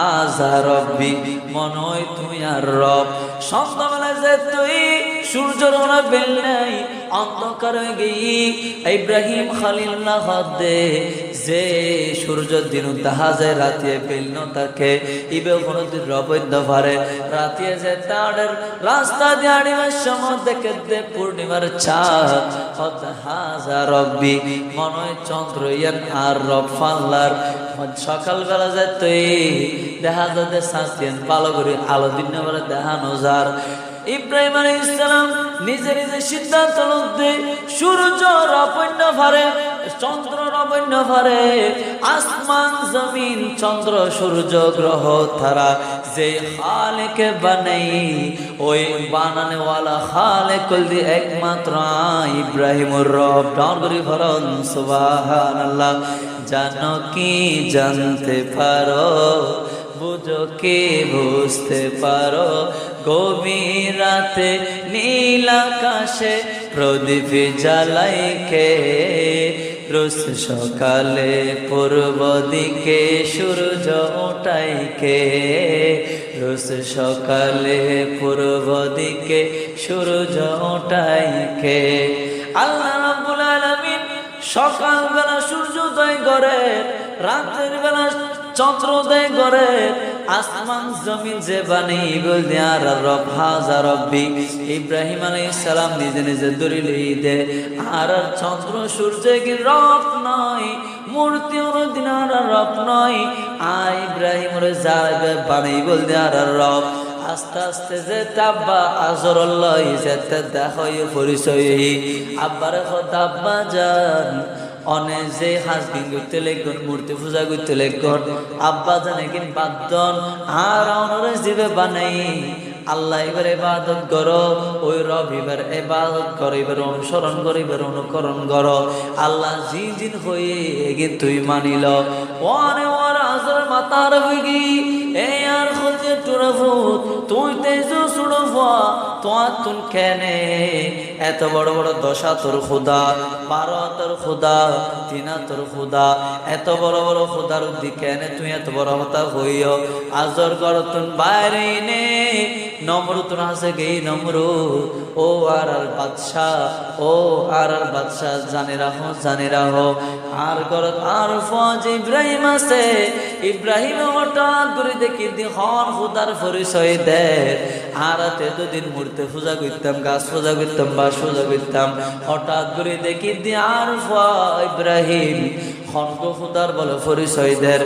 হাজা রব্বি মনয় তুই আর রব। সন্ধ্যাবেলায় যে তুই সূর্যর ওনা বেল অন্ধকার হয়ে গেই। ইব্রাহিম খালিল্লাহ দে, যে সূর্য দিন রাতে তাকে ইবে রাতে যে তাদের রাস্তা দেখে দে পূর্ণিমার চাঁদ হদ হাজা রব্বি, মনে হয় চন্দ্র ইয়ান আর রব ফাল্লার। যায় তুই, দেখা যাতে শাস্তিন ভালো করে আলো দিন বেলা দেখানো যার ইব্রাহিম আলী ইসলাম নিজে নিজে সিদ্ধান্ত লতে সূর্য রপণ্য ভারে, চন্দ্র রপণ্য ভারে, আসমান, জমিন, চন্দ্র, সূর্য, গ্রহ, তারা যে খালেকে বানাই, ওই বানানে ওয়ালা খালে কলদি একমাত্র ইব্রাহিমুর রব। ডর ভরন সুবহানাল্লাহ, জানো কি জানতে পারো? বুঝো কি বুঝতে পারো? গভীর রাতে নীল প্রদীপ জ্বালাইকে রোজ সকালে পূর্ব দিকে সূর্য ওঠাইকে রোজ সকালে পূর্ব দিকে সূর্য ওঠাইকে আল্লাহ রাব্বুল সকালবেলা সূর্যোদয় করে রাতের বেলা চন্দ্রোদয় করে আসমান জমিন যে বানি বলতে আর রব, হাজা রব্বি। ইব্রাহিম আলাইহিস সালাম নিজে নিজে দলিল দে, আর আর চন্দ্র সূর্য কি রব নয়, মূর্তি দিন আর আর রব নয় আ ইব্রাহিম রে যাবে বানি বলতে আর আর রব। আস্তে আস্তে যে তাব্বা আজরল্লাহ যেতে দেখাই পরিচয় আব্বার কথা আব্বা যান অনে যে হাজবিন করতে লেগুন মূর্তি পূজা করতে লেগুন আব্বা জানে কিন বাদন আর অনরে জিবে বানাই। আল্লাহ এবার এবাদত করো, ওই রব এবার এবাদত করো, এবার অনুসরণ করো, এবার অনুকরণ করো। আল্লাহ জি জিন হয়ে এগে তুই মানিল। ওয়ানে ওয়ার আজর মাতার হইগি এই আর খুঁজে টুরফুত তুই তেজ সুড়ফা তোমার তুন কেনে? এত বড় বড় দশা তোর খুদা বারো তোর খুদা তিনা তোর খুদা, এত বড় বড় খুদার দিকে এনে তুই এত বড় হতা হইও? আজর কর তুন বাইরে নে নম্র তুন হাসে গেই নম্র ও আর আর বাদশাহ, ও আর আর বাদশাহ, জানে রাখো জানে রাখো আর কর আর ফজ ইব্রাহিম আছে। ইব্রাহিম হঠাৎ করে দেখি দি হন খুদার পরিচয় দে আর এতদিন মূর্তি পূজা করতাম, গাছ পূজা করতাম বাস পূজা করতাম। হঠাৎ করে দেখি আর ইব্রাহিম, খন্ড খুদার বলে পরিচয় দের